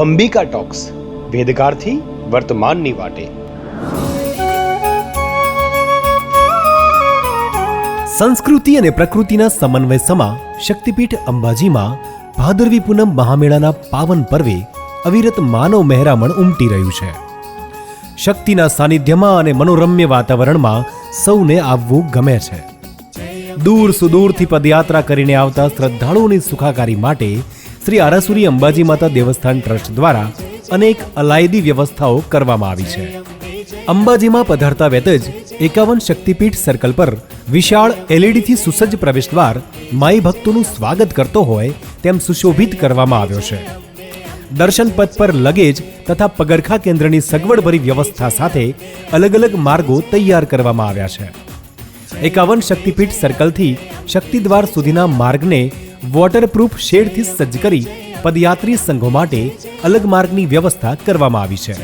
Ambika talks, વેદગારથી વર્તમાનની વાટે. સંસ્કૃતિ અને પ્રકૃતિના સમન્વય સમા શક્તિપીઠ અંબાજીમાં ભાદરવી પૂનમ મહામેળાના પાવન પર્વે અવિરત માનવ મહેરામણ ઉમટી રહ્યું છે. શક્તિના સાનિધ્યમાં અને મનોરમ્ય વાતાવરણમાં સૌને આવવું ગમે છે. દૂર સુદૂરથી પદયાત્રા કરીને આવતા શ્રદ્ધાળુઓની સુખાકારી માટે શ્રી આરાસુરી અંબાજી માતા દેવસ્થાન ટ્રસ્ટ દ્વારા અનેક અલાયદી વ્યવસ્થાઓ કરવામાં આવી છે. અંબાજીમાં પધારતા વેત જ એકાવન શક્તિપીઠ સર્કલ પર વિશાળ એલઈડીથી સુસજ્જ પ્રવેશદ્વાર માઈ ભક્તોનું સ્વાગત કરતો હોય તેમ સુશોભિત કરવામાં આવ્યો છે. દર્શન પથ પર લગેજ તથા પગરખા કેન્દ્રની સગવડભરી વ્યવસ્થા સાથે અલગ અલગ માર્ગો તૈયાર કરવામાં આવ્યા છે. એકાવન શક્તિપીઠ સર્કલથી શક્તિદ્વાર સુધીના માર્ગને વોટરપ્રૂફ શેડથી સજ્જ કરી પદયાત્રી સંઘો માટે અલગ માર્ગની વ્યવસ્થા કરવામાં આવી છે.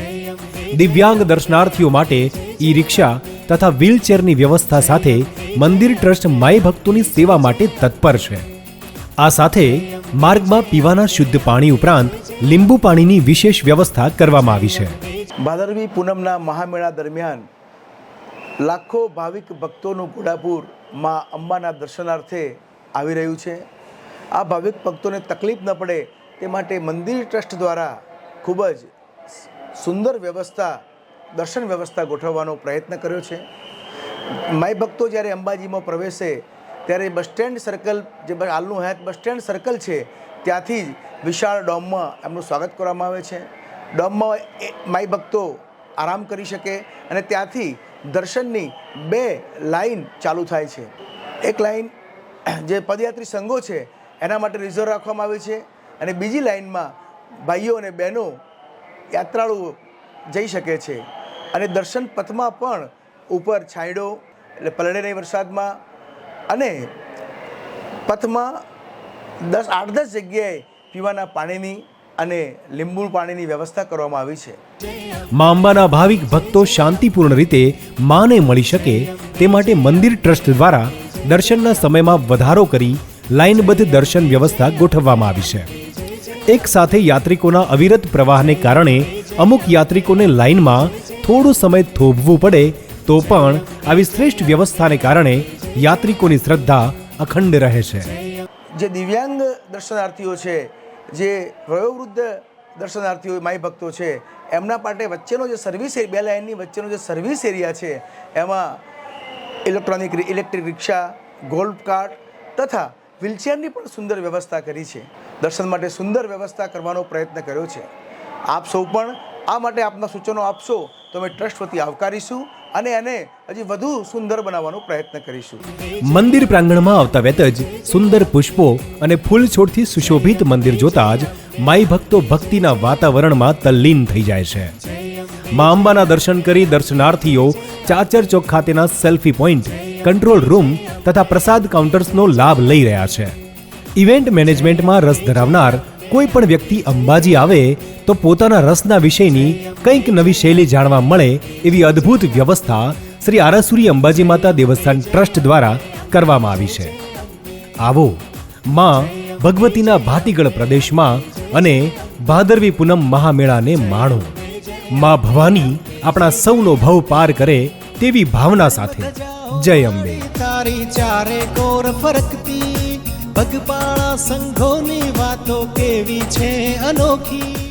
દિવ્યાંગ દર્શનાર્થીઓ માટે ઈ રિક્ષા તથા વ્હીલચેરની વ્યવસ્થા સાથે મંદિર ટ્રસ્ટ માય ભક્તોની સેવા માટે તત્પર છે. આ સાથે માર્ગમાં પીવાના શુદ્ધ પાણી ઉપરાંત લીંબુ પાણીની વિશેષ વ્યવસ્થા કરવામાં આવી છે. ભાદરવી પૂનમના મહામેળા દરમિયાન લાખો ભાવિક ભક્તોનું ઘોડાપુરમાં અંબાના દર્શનાર્થે આવી રહ્યું છે. આ ભાવિક ભક્તોને તકલીફ ન પડે તે માટે મંદિર ટ્રસ્ટ દ્વારા ખૂબ જ સુંદર વ્યવસ્થા, દર્શન વ્યવસ્થા ગોઠવવાનો પ્રયત્ન કર્યો છે. માય ભક્તો જ્યારે અંબાજીમાં પ્રવેશે, ત્યારે બસ સ્ટેન્ડ સર્કલ, જે હાલનું હયાત બસ સ્ટેન્ડ સર્કલ છે, ત્યાંથી જ વિશાળ ડોમમાં એમનું સ્વાગત કરવામાં આવે છે. ડોમમાં માઈ ભક્તો આરામ કરી શકે અને ત્યાંથી દર્શનની બે લાઈન ચાલુ થાય છે. એક લાઈન જે પદયાત્રી સંઘો છે એના માટે રિઝર્વ રાખવામાં આવે છે. અને બીજી લાઈનમાં ભાઈઓ અને બહેનો યાત્રાળુઓ જઈ શકે છે. અને દર્શન પથમાં પણ ઉપર છાંયડો, એટલે પલળે નહીં વરસાદમાં. અને પથમાં દસ, આઠ દસ જગ્યાએ પીવાના પાણીની અને લીંબુ પાણીની વ્યવસ્થા કરવામાં આવી છે. મા અંબાના ભાવિક ભક્તો શાંતિપૂર્ણ રીતે માને મળી શકે તે માટે મંદિર ટ્રસ્ટ દ્વારા દર્શનના સમયમાં વધારો કરી લાઇનબદ્ધ દર્શન વ્યવસ્થા ગોઠવવામાં આવી છે. એક સાથે યાત્રિકોના અવિરત પ્રવાહને કારણે અમુક યાત્રિકોને લાઇનમાં થોડો સમય થોભવું પડે તો પણ આવી શ્રેષ્ઠ વ્યવસ્થાને કારણે યાત્રિકોની શ્રદ્ધા અખંડ રહે છે. જે દિવ્યાંગ દર્શનાર્થીઓ છે, જે વયોવૃદ્ધ દર્શનાર્થીઓ માય ભક્તો છે, એમના માટે વચ્ચેનો જે સર્વિસ બે લાઇનની વચ્ચેનો જે સર્વિસ એરિયા છે, એમાં electronic electric rickshaw golf cart તથા વ્હીલચેરની પણ સુંદર વ્યવસ્થા કરી છે. દર્શન માટે સુંદર વ્યવસ્થા કરવાનો પ્રયત્ન કર્યો છે. આપ સૌ પણ આ માટે આપના સૂચનો આપશો તો અમે ટ્રસ્ટ વતી આવકારીશું અને એને હજી વધુ સુંદર બનાવવાનો પ્રયત્ન કરીશું. મંદિર પ્રાંગણમાં આવતા વેત જ સુંદર પુષ્પો અને ફૂલ છોડથી સુશોભિત મંદિર જોતા જ માઈ ભક્તો ભક્તિના વાતાવરણમાં તલ્લીન થઈ જાય છે. મા અંબાના દર્શન કરી દર્શનાર્થીઓ ચાચર ચોક ખાતેના સેલ્ફી પોઈન્ટ કંટ્રોલ રૂમ તથા પ્રસાદ કાઉન્ટર્સનો લાભ લઈ રહ્યા છે. ઇવેન્ટ મેનેજમેન્ટમાં રસ ધરાવનાર કોઈ પણ વ્યક્તિ અંબાજી આવે તો પોતાના રસના વિષયની કંઈક નવી શૈલી જાણવા મળે એવી અદ્ભુત વ્યવસ્થા શ્રી આરાસુરી અંબાજી માતા દેવસ્થાન ટ્રસ્ટ દ્વારા કરવામાં આવી છે. આવો, માં ભગવતીના ભાતીગળ પ્રદેશમાં અને ભાદરવી પૂનમ મહામેળાને માણો. માં ભવાની આપણા સૌનો ભવ પાર કરે તેવી ભાવના સાથે. જય અંબે. તારી ચારે કોર ફરકતી પગપાળા સંઘોની વાતો કેવી છે અનોખી?